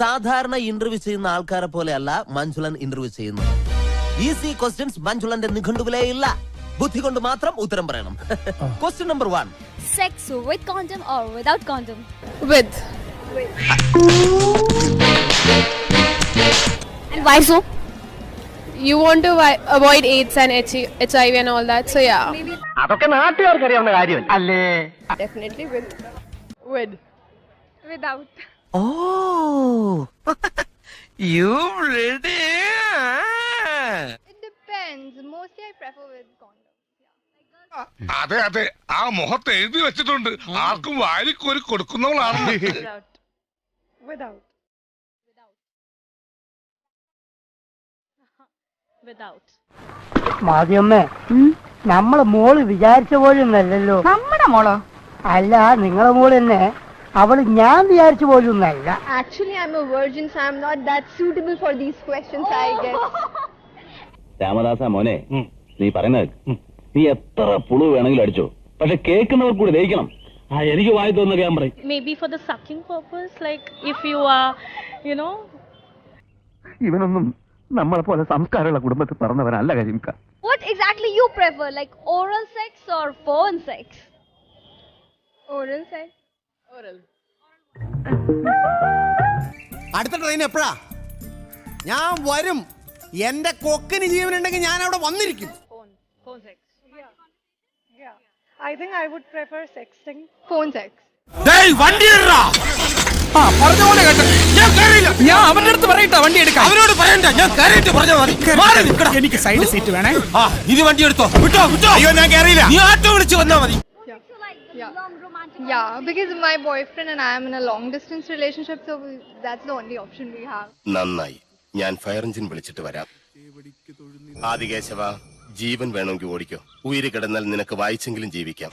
സാധാരണ ഇന്റർവ്യൂ ചെയ്യുന്ന ആൾക്കാരെ പോലെയല്ല മഞ്ജുളൻ ഇന്റർവ്യൂ ചെയ്യുന്നത്. ഈസി ക്വസ്റ്റ്യൻസ് മഞ്ജുളന്റെ നിഘണ്ടുവിലേ ഇല്ല. ബുദ്ധി കൊണ്ട് മാത്രം ഉത്തരം പറയണം. Question number one sex with condom or without condom with And why so? You want to avoid AIDS and HIV and all that, so yeah. അതൊക്കെ നാട്ടുകാർക്ക് അറിയാവുന്ന കാര്യമല്ല അല്ലേ Definitely with with without are you ready? It depends. Mostly I prefer with condom. അതെ അതെ. ആ മുഖത്ത് എഴുതി വെച്ചിട്ടുണ്ട്. ആർക്കും വാരിക്കോരി കൊടുക്കുന്നവളാണ്. Without. നമ്മളെ മോൾ വിചാരിച്ച പോലെ ഒന്നല്ലല്ലോ നമ്മുടെ മോളോ? അല്ല നിങ്ങളെ മോൾ തന്നെ അവൾ ഞാൻ വിചാരിച്ചു പോലും രാമദാസ മോനെ നീ പറയുന്നത് നീ എത്ര പുളു വേണമെങ്കിലും അടിച്ചു. പക്ഷെ കേൾക്കുന്നവർ കൂടി ദഹിക്കണം. എനിക്ക് വായി തോന്നുന്ന ഇവനൊന്നും നമ്മളെ പോലെ സംസ്കാരമുള്ള കുടുംബത്തിൽ പറഞ്ഞവരല്ല കരിമിക്കാറൽ സെക്സ് ഓറൽ സെക്സ് അടുത്ത ട്രെയിൻ എപ്പോഴാ? ഞാൻ വരും. എന്റെ കൊക്കിന് ജീവനുണ്ടെങ്കിൽ ഞാൻ അവിടെ വന്നിരിക്കും prefer sexting. Phone sex. വണ്ടി ഞാൻ അവന്റെ അടുത്ത് പറയട്ടെ വണ്ടി എടുക്കാം അവനോട് പറയണ്ട. ഞാൻ കയറിയിട്ട് പറഞ്ഞാൽ മതി. എനിക്ക് സൈഡ് സീറ്റ് വേണേ. ആ ഇത് വണ്ടി എടുത്തോ. വിട്ടോ വിട്ടോ. അയ്യോ ഞാൻ കയറിയില്ല നീ ആട്ടോ വിളിച്ച് വന്നാ മതി. Yeah. Yeah, because my boyfriend and I am in a long distance relationship, so we, that's the only option we have. നന്നായി ഞാൻ ഫയർ എഞ്ചിൻ വിളിച്ചിട്ട് വരാം ആദികേശവ ജീവൻ വേണമെങ്കിൽ ഓടിക്കോ ഉയിര് കിടന്നാൽ നിനക്ക് വായിച്ചെങ്കിലും ജീവിക്കാം